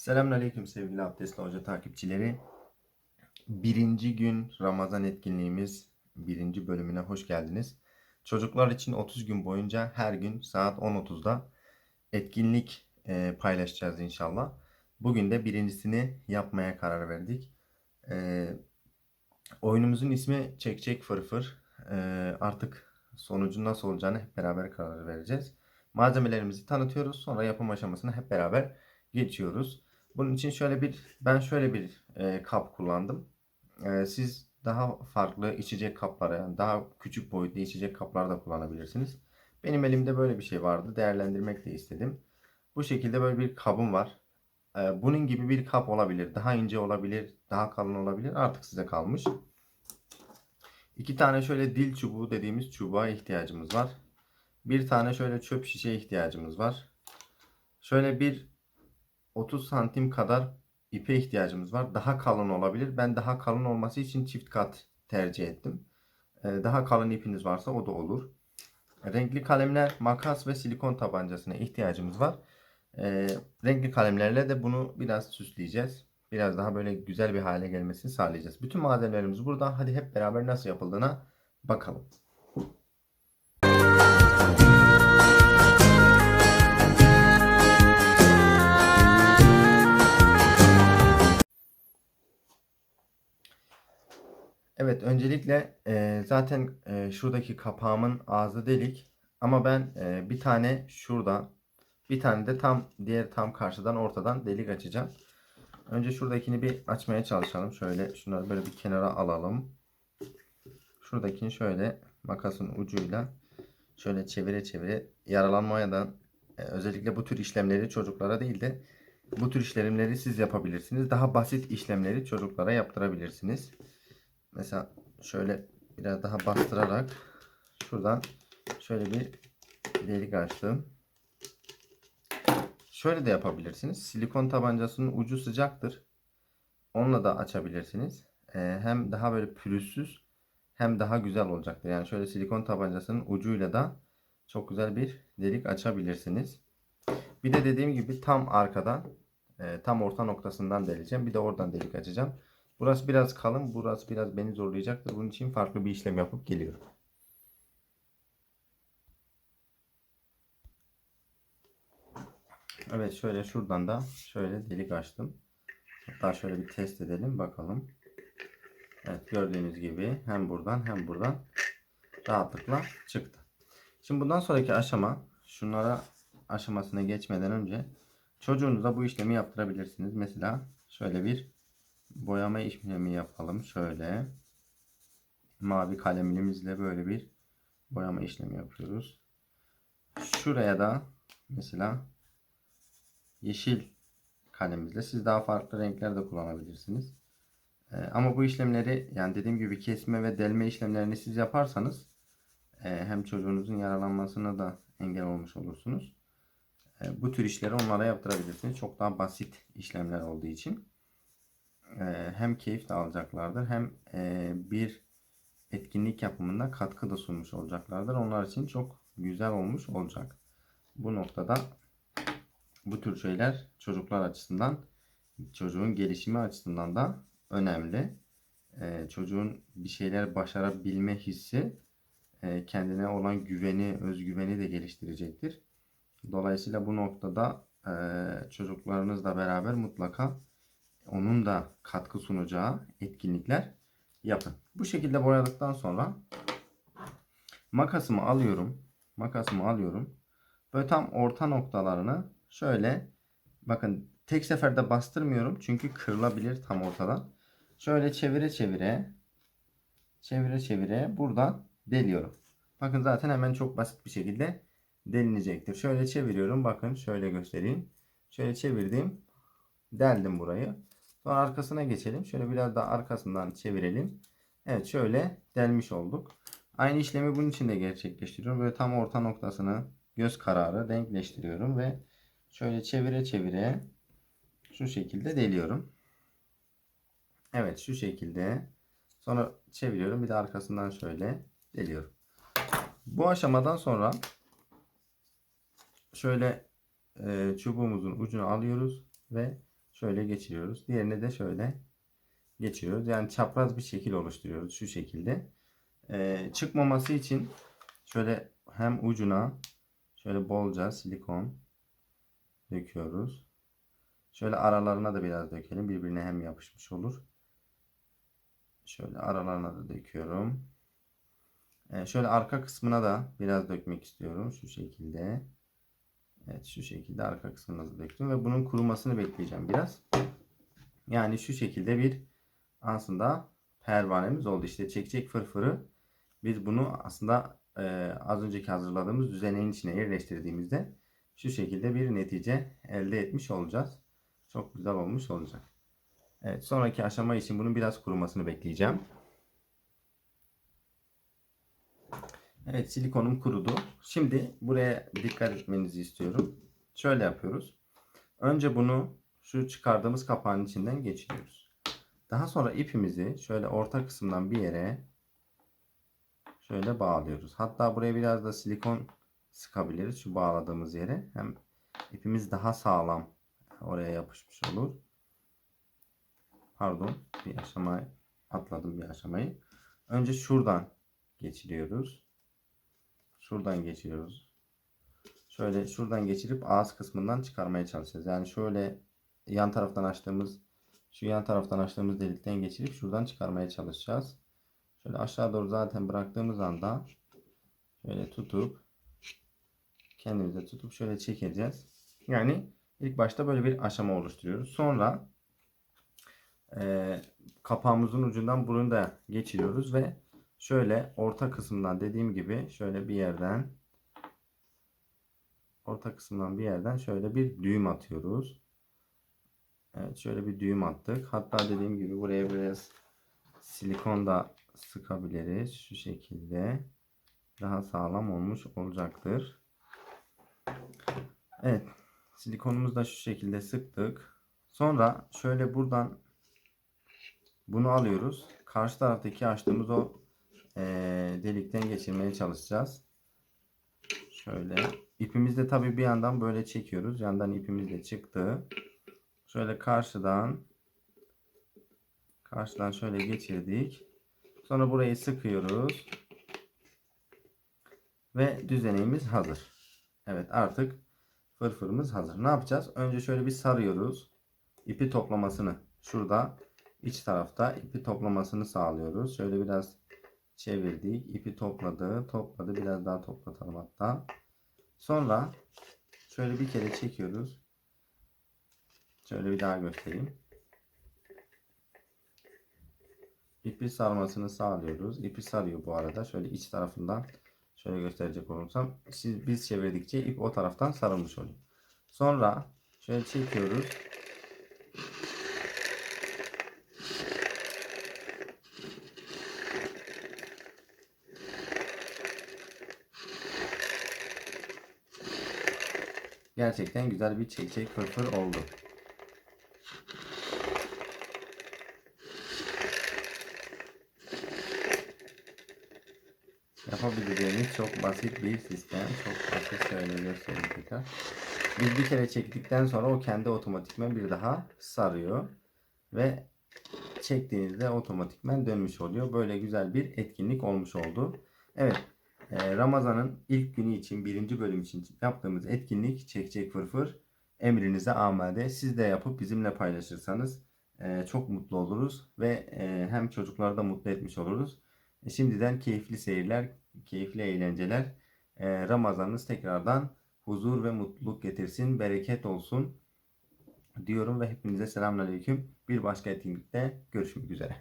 Selamünaleyküm sevgili Abdestli Hoca takipçileri. Birinci gün Ramazan etkinliğimiz birinci bölümüne hoş geldiniz. Çocuklar için 30 gün boyunca her gün saat 10.30'da etkinlik e, paylaşacağız inşallah. Bugün de birincisini yapmaya karar verdik. E, oyunumuzun ismi Çek Çek Fır Fır. E, artık sonucun nasıl olacağını hep beraber karar vereceğiz. Malzemelerimizi tanıtıyoruz. Sonra yapım aşamasına hep beraber geçiyoruz. Bunun için şöyle bir ben şöyle bir e, kap kullandım. E, siz daha farklı içecek kapları yani daha küçük boyutlu içecek kaplar da kullanabilirsiniz. Benim elimde böyle bir şey vardı. Değerlendirmek de istedim. Bu şekilde böyle bir kabım var. E, bunun gibi bir kap olabilir. Daha ince olabilir. Daha kalın olabilir. Artık size kalmış. İki tane şöyle dil çubuğu dediğimiz çubuğa ihtiyacımız var. Bir tane şöyle çöp şişe ihtiyacımız var. Şöyle bir 30 santim kadar ipe ihtiyacımız var. Daha kalın olabilir. Ben daha kalın olması için çift kat tercih ettim. Ee, Daha kalın ipiniz varsa o da olur. Renkli kalemler, makas ve silikon tabancasına ihtiyacımız var. Ee, renkli kalemlerle de bunu biraz süsleyeceğiz. Biraz daha böyle güzel bir hale gelmesini sağlayacağız. Bütün malzemelerimiz burada. Hadi hep beraber nasıl yapıldığına bakalım. Evet, öncelikle e, zaten e, şuradaki kapağımın ağzı delik. Ama ben e, bir tane şurada, bir tane de tam diğer tam karşıdan ortadan delik açacağım. Önce şuradakini bir açmaya çalışalım. Şöyle şunları böyle bir kenara alalım. Şuradakini şöyle makasın ucuyla şöyle çevire çevire yaralanmaya da e, özellikle bu tür işlemleri çocuklara değil de bu tür işlemleri siz yapabilirsiniz. Daha basit işlemleri çocuklara yaptırabilirsiniz. Mesela şöyle biraz daha bastırarak şuradan şöyle bir delik açtım. Şöyle de yapabilirsiniz. Silikon tabancasının ucu sıcaktır. Onunla da açabilirsiniz. Ee, hem daha böyle pürüzsüz hem daha güzel olacaktır. Yani şöyle silikon tabancasının ucuyla da çok güzel bir delik açabilirsiniz. Bir de dediğim gibi tam arkadan e, tam orta noktasından deleceğim. Bir de oradan delik açacağım. Burası biraz kalın, burası biraz beni zorlayacaktır. Bunun için farklı bir işlem yapıp geliyorum. Evet şöyle şuradan da şöyle delik açtım. Hatta şöyle bir test edelim bakalım. Evet gördüğünüz gibi hem buradan hem buradan rahatlıkla çıktı. Şimdi bundan sonraki aşama şunlara aşamasına geçmeden önce çocuğunuza bu işlemi yaptırabilirsiniz. Mesela şöyle bir boyama işlemi yapalım. Şöyle mavi kalemimizle böyle bir boyama işlemi yapıyoruz. Şuraya da mesela yeşil kalemimizle siz daha farklı renkler de kullanabilirsiniz. Ee, ama bu işlemleri yani dediğim gibi kesme ve delme işlemlerini siz yaparsanız e, hem çocuğunuzun yaralanmasına da engel olmuş olursunuz. E, bu tür işleri onlara yaptırabilirsiniz. Çok daha basit işlemler olduğu için hem keyif de alacaklardır hem e, bir etkinlik yapımında katkı da sunmuş olacaklardır. Onlar için çok güzel olmuş olacak. Bu noktada bu tür şeyler çocuklar açısından çocuğun gelişimi açısından da önemli. E, çocuğun bir şeyler başarabilme hissi e, kendine olan güveni, özgüveni de geliştirecektir. Dolayısıyla bu noktada e, çocuklarınızla beraber mutlaka onun da katkı sunacağı etkinlikler yapın. Bu şekilde boyadıktan sonra makasımı alıyorum. Makasımı alıyorum. Böyle tam orta noktalarını şöyle bakın tek seferde bastırmıyorum çünkü kırılabilir tam ortadan. Şöyle çevire çevire çevire çevire buradan deliyorum. Bakın zaten hemen çok basit bir şekilde delinecektir. Şöyle çeviriyorum. Bakın şöyle göstereyim. Şöyle çevirdim. Deldim burayı. Sonra arkasına geçelim. Şöyle biraz daha arkasından çevirelim. Evet şöyle delmiş olduk. Aynı işlemi bunun için de gerçekleştiriyorum. Böyle tam orta noktasını göz kararı denkleştiriyorum ve şöyle çevire çevire şu şekilde deliyorum. Evet şu şekilde. Sonra çeviriyorum. Bir de arkasından şöyle deliyorum. Bu aşamadan sonra şöyle e, çubuğumuzun ucunu alıyoruz ve şöyle geçiriyoruz. Diğerine de şöyle geçiriyoruz. Yani çapraz bir şekil oluşturuyoruz şu şekilde. Ee, çıkmaması için şöyle hem ucuna şöyle bolca silikon döküyoruz. Şöyle aralarına da biraz dökelim. Birbirine hem yapışmış olur. Şöyle aralarına da döküyorum. Ee, şöyle arka kısmına da biraz dökmek istiyorum. Şu şekilde. Evet şu şekilde arka da döktüm. Ve bunun kurumasını bekleyeceğim biraz. Yani şu şekilde bir aslında pervanemiz oldu. İşte çekecek fırfırı biz bunu aslında e, az önceki hazırladığımız düzeneğin içine yerleştirdiğimizde şu şekilde bir netice elde etmiş olacağız. Çok güzel olmuş olacak. Evet sonraki aşama için bunun biraz kurumasını bekleyeceğim. Evet silikonum kurudu. Şimdi buraya dikkat etmenizi istiyorum. Şöyle yapıyoruz. Önce bunu şu çıkardığımız kapağın içinden geçiriyoruz. Daha sonra ipimizi şöyle orta kısımdan bir yere şöyle bağlıyoruz. Hatta buraya biraz da silikon sıkabiliriz şu bağladığımız yere. Hem ipimiz daha sağlam oraya yapışmış olur. Pardon bir aşama atladım bir aşamayı. Önce şuradan geçiriyoruz. Şuradan geçiriyoruz. Şöyle şuradan geçirip ağız kısmından çıkarmaya çalışacağız. Yani şöyle yan taraftan açtığımız şu yan taraftan açtığımız delikten geçirip şuradan çıkarmaya çalışacağız. Şöyle aşağı doğru zaten bıraktığımız anda şöyle tutup kendimize tutup şöyle çekeceğiz. Yani ilk başta böyle bir aşama oluşturuyoruz. Sonra e, kapağımızın ucundan bunu da geçiriyoruz ve şöyle orta kısımdan dediğim gibi şöyle bir yerden orta kısımdan bir yerden şöyle bir düğüm atıyoruz. Evet şöyle bir düğüm attık. Hatta dediğim gibi buraya biraz silikon da sıkabiliriz. Şu şekilde daha sağlam olmuş olacaktır. Evet silikonumuzu da şu şekilde sıktık. Sonra şöyle buradan bunu alıyoruz. Karşı taraftaki açtığımız o e, delikten geçirmeye çalışacağız. Şöyle ipimiz de tabi bir yandan böyle çekiyoruz. Yandan ipimiz de çıktı. Şöyle karşıdan karşıdan şöyle geçirdik. Sonra burayı sıkıyoruz. Ve düzeneğimiz hazır. Evet artık fırfırımız hazır. Ne yapacağız? Önce şöyle bir sarıyoruz. İpi toplamasını şurada iç tarafta ipi toplamasını sağlıyoruz. Şöyle biraz çevirdik. İpi topladı. Topladı. Biraz daha toplatalım hatta. Sonra şöyle bir kere çekiyoruz. Şöyle bir daha göstereyim. İpi sarmasını sağlıyoruz. İpi sarıyor bu arada. Şöyle iç tarafından şöyle gösterecek olursam siz biz çevirdikçe ip o taraftan sarılmış oluyor. Sonra şöyle çekiyoruz. Gerçekten güzel bir çek çek fırfır oldu. Yapabileceğimiz çok basit bir sistem. Çok basit göstereyim tekrar. Biz bir kere çektikten sonra o kendi otomatikmen bir daha sarıyor. Ve çektiğinizde otomatikmen dönmüş oluyor. Böyle güzel bir etkinlik olmuş oldu. Evet. E, Ramazan'ın ilk günü için birinci bölüm için yaptığımız etkinlik çek çek fırfır emrinize amade. Siz de yapıp bizimle paylaşırsanız e, çok mutlu oluruz ve e, hem çocukları da mutlu etmiş oluruz. E, Şimdiden keyifli seyirler, keyifli eğlenceler. Ramazanınız tekrardan huzur ve mutluluk getirsin, bereket olsun diyorum ve hepinize selamünaleyküm. Bir başka etkinlikte görüşmek üzere.